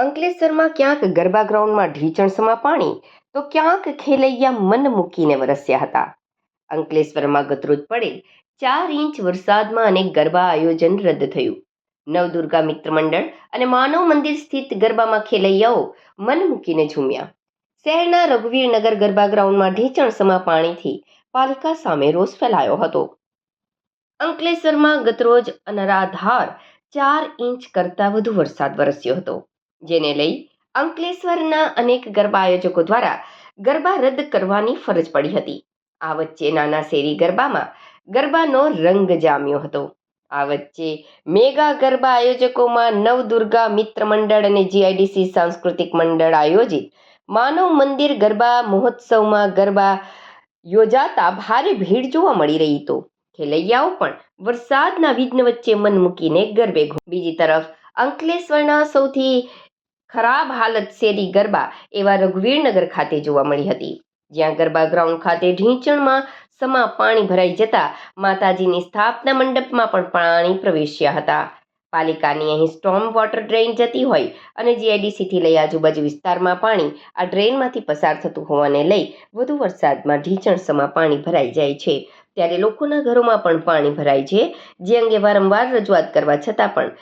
અંકલેશ્વરમાં ક્યાંક ગરબા ગ્રાઉન્ડમાં ઢીચણસમાં પાણી, તો ક્યાંક ખેલૈયા મન મૂકીને વરસ્યા હતા. અંકલેશ્વરમાં ગતરોજ પડેલ ચાર ઇંચ વરસાદમાં અનેક ગરબા આયોજન રદ થયું. નવદુર્ગા મિત્ર મંડળ અને માનવ મંદિર સ્થિત ગરબામાં ખેલૈયાઓ મન મૂકીને ઝૂમ્યા. શહેરના રઘુવીરનગર ગરબા ગ્રાઉન્ડમાં ઢીચણસમાં પાણીથી પાલિકા સામે રોષ ફેલાયો હતો. અંકલેશ્વરમાં ગતરોજ અનરાધાર ચાર ઇંચ કરતાં વધુ વરસાદ વરસ્યો હતો. જેને લઈ અંકલેશ્વરના અનેક ગરબા આયોજકો દ્વારા ગરબા રદ કરવાની ફરજ પડી હતી. આ વચ્ચે નાના શેરી ગરબામાં ગરબાનો રંગ જામ્યો હતો. આ વચ્ચે મેગા ગરબા આયોજકોમાં નવદુર્ગા મિત્ર મંડળ અને જીઆઈડીસી સાંસ્કૃતિક મંડળ આયોજિત માનવ મંદિર ગરબા મહોત્સવમાં ગરબા યોજાતા ભારે ભીડ જોવા મળી રહી તો. ખેલૈયાઓ પણ વરસાદના વિઘ્ન વચ્ચે મન મૂકીને ગરબે બીજી તરફ અંકલેશ્વરના સૌથી ખરાબ હાલત શેરી ગરબા એવા રઘુવીરનગર ખાતે જોવા મળી હતી. જ્યાં ગરબા ગ્રાઉન્ડ ખાતે ઢીંચણમાં સમા પાણી ભરાઈ જતા માતાજીની સ્થાપના મંડપમાં પણ પાણી પ્રવેશ્યા હતા. પાલિકાની અહીં સ્ટોમ વોટર ડ્રેઇન જતી હોય અને જીઆઈડીસીથી લઈ આજુબાજુ વિસ્તારમાં પાણી આ ડ્રેઇનમાંથી પસાર થતું હોવાને લઈ વધુ વરસાદમાં ઢીંચણ સમા પાણી ભરાઈ જાય છે. ત્યારે લોકોના ઘરોમાં પણ પાણી ભરાય છે, જે અંગે વારંવાર રજૂઆત કરવા છતાં પણ